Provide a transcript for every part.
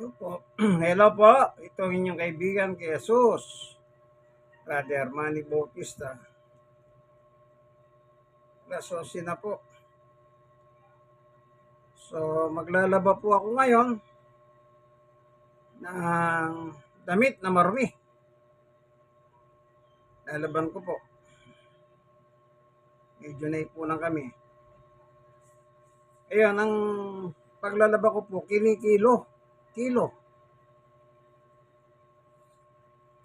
Hello po. Hello po. Ito ang inyong kaibigan kay Jesus. Brother Manny Bautista. 11 na po. So, maglalaba po ako ngayon ng damit na marumi. Lalaban ko po. Medyo na ipunan kami. Ayun, ang paglalaba ko po, kinikilo. Kilo.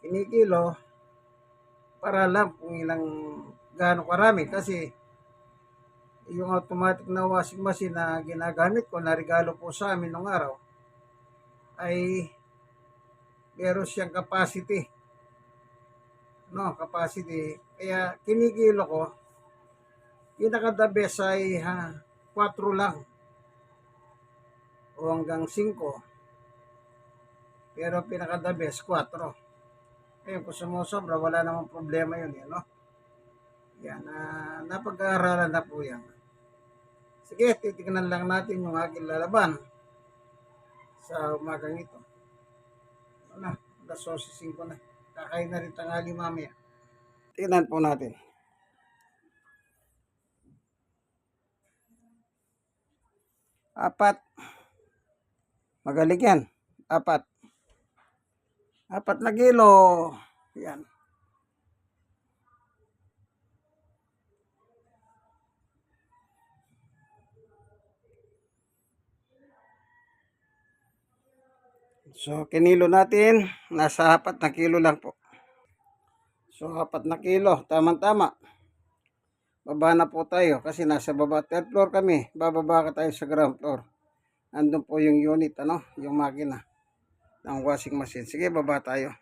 Kinikilo para lang kung ilang gaano karami. Kasi yung automatic na washing machine na ginagamit ko na regalo po sa amin nung araw ay meron siyang capacity. No capacity. Kaya kinikilo ko pinaka the best ay ha, 4 lang o hanggang 5 pero pinaka the best 4 ayun kung sumusobra wala namang problema yun eh, no? Yan uh, napag-aaralan na po yan. Sige titignan lang natin yung aking lalaban sa umagang ito. Ano na alas 11.05 na. Kakain na rin tangali mamaya. Tingnan po natin. Apat. Magaling yan. Apat apat na kilo yan So, kinilo natin, nasa apat na kilo lang po. So, apat na kilo, tamang-tama. Baba na po tayo kasi nasa baba. Third floor kami, bababa ka tayo sa ground floor. Andun po yung unit, ano, yung makina ng washing machine. Sige, baba tayo.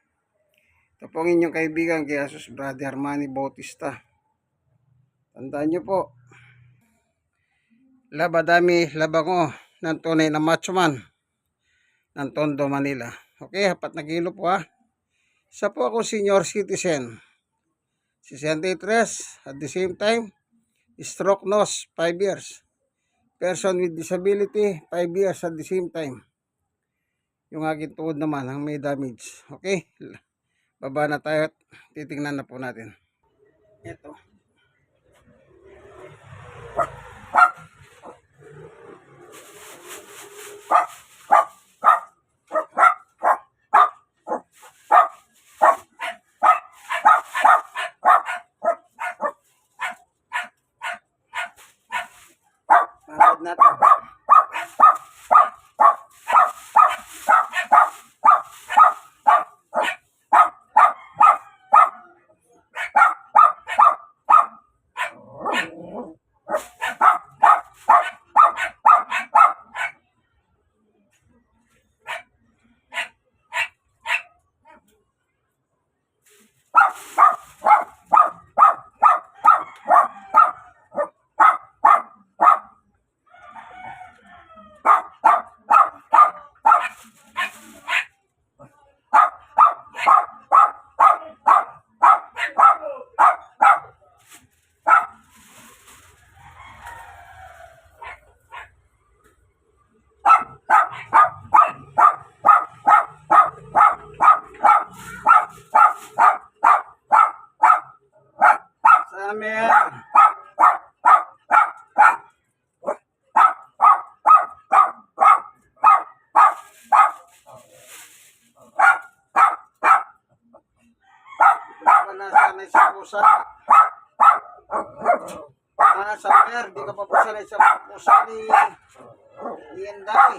Ito po ang inyong kaibigan kay Brother Armani Bautista. Tandaan nyo po, laba dami, laba ko ng tunay na macho man ng Tondo, Manila. Okay, apat na kilo po ha. Isa po ako senior citizen. 63 at the same time, stroke nose, 5 years. Person with disability, 5 years at the same time. Yung aking tuhod naman, ang may damage. Okay, baba na tayo at titingnan na po natin. Ito. Pagod na sanay sa pusa. Ah, sa mer, di ka pa po sanay sa pusa ni ni Enday.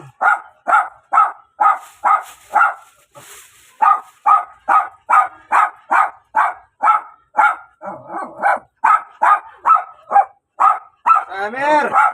Amer! Ah!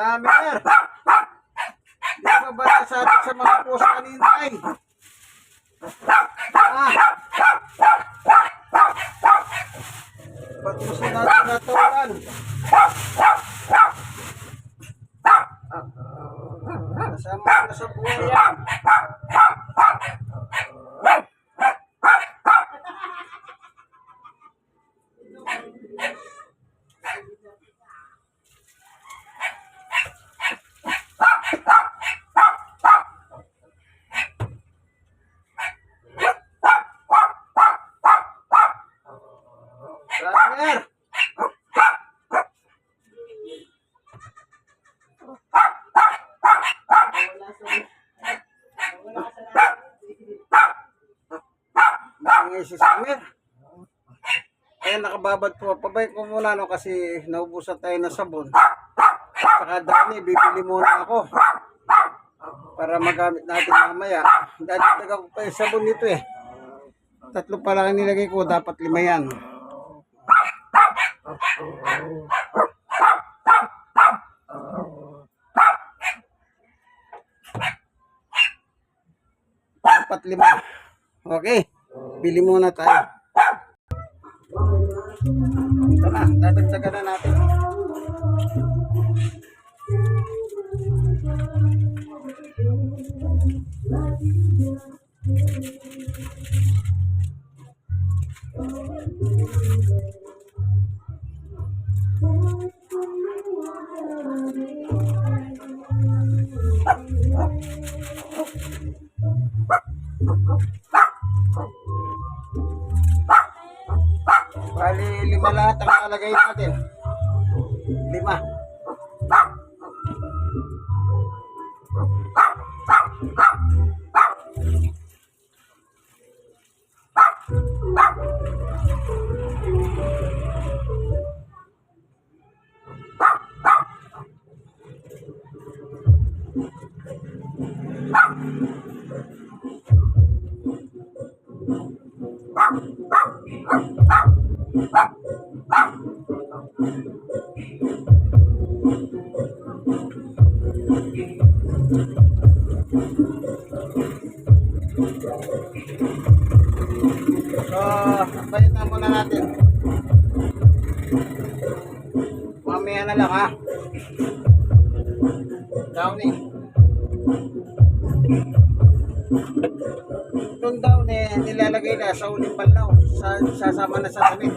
Amir. Babata sa sa mga pusa ninay. Eh? Nangis si Samir. Eh, nakababad po. Pabay ko muna no kasi naubusan tayo ng sabon. Saka dami, bibili muna ako. Para magamit natin mamaya. Dadagdagan ko pa yung sabon nito eh. Tatlo pa lang nilagay ko, dapat lima yan. Dapat lima. Okay. Bili muna tayo. Ito na, dadagdagan na natin. So, na muna natin. Mamaya na lang ha. Downy. Itong down eh, nilalagay na sa uling panlaw. Sa, sasama na sa damit.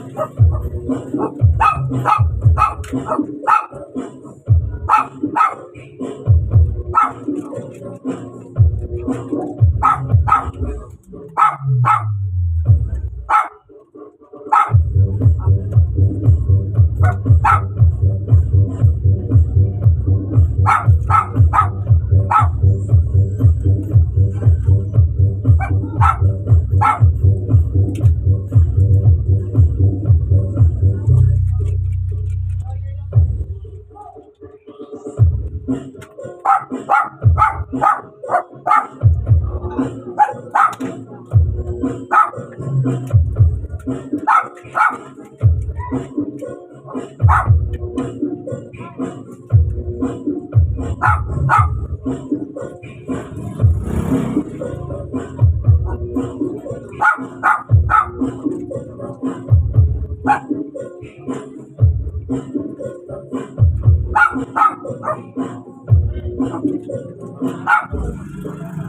Ah!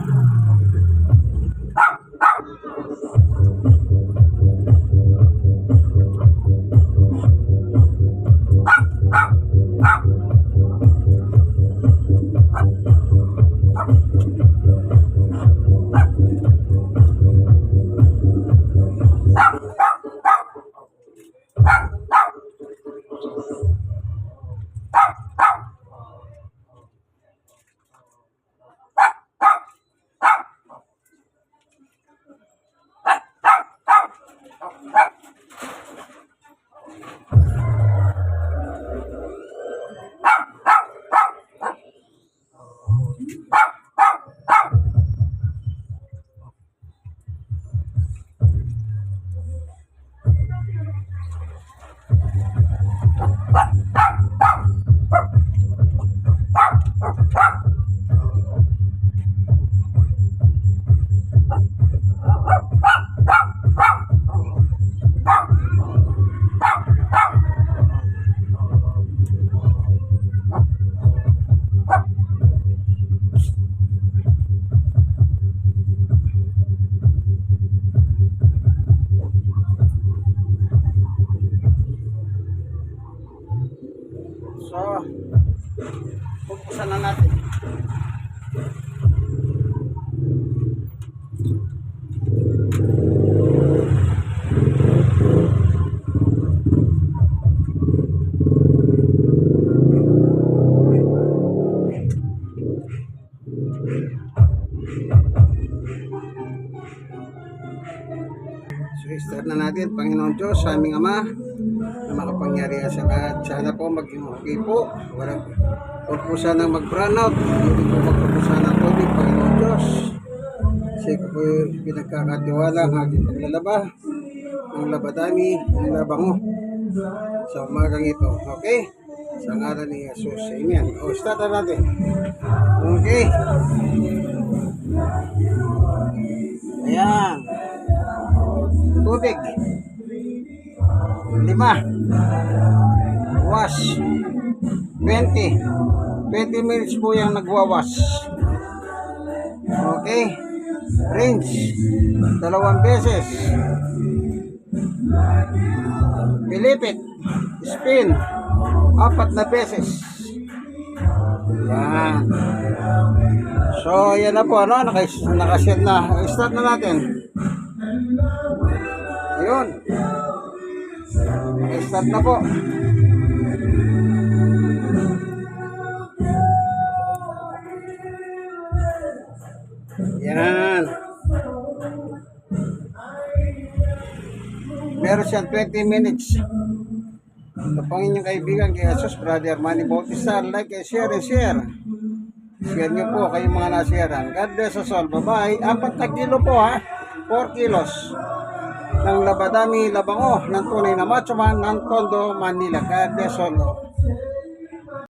na natin. Diyos, sa aming Ama, na makapangyarihan sa lahat. Sana po maging okay po. Walang, huwag po sanang mag-brownout. Hindi po magpapusa ng tubig, Panginoon Diyos. Kasi ko po pinagkakatiwala ang aking paglalaba, ng labadami, ng labango. Sa umagang ito. Okay? Sa ngalan ni Jesus. Amen. O, start na natin. Okay. Ayan. Tubig. Lima. Wash. 20. 20 minutes po yung nagwawash. Okay. Rinse. Dalawang beses. Pilipit. Spin. Apat na beses. Yan. So, yan na po, ano? Nakas nakaset na. Start na natin. Ayun. Start na po. Yan. Meron siyang 20 minutes. Ito pang inyong kaibigan kay Jesus, Brother Manny Bautista. Like and share and share. Share niyo po kayong mga nasiyaran. God bless us all. Bye-bye. Apat na kilo po ha. 4 kilos ng labadami labango ng tunay na macho man ng Tondo, Manila. God bless all.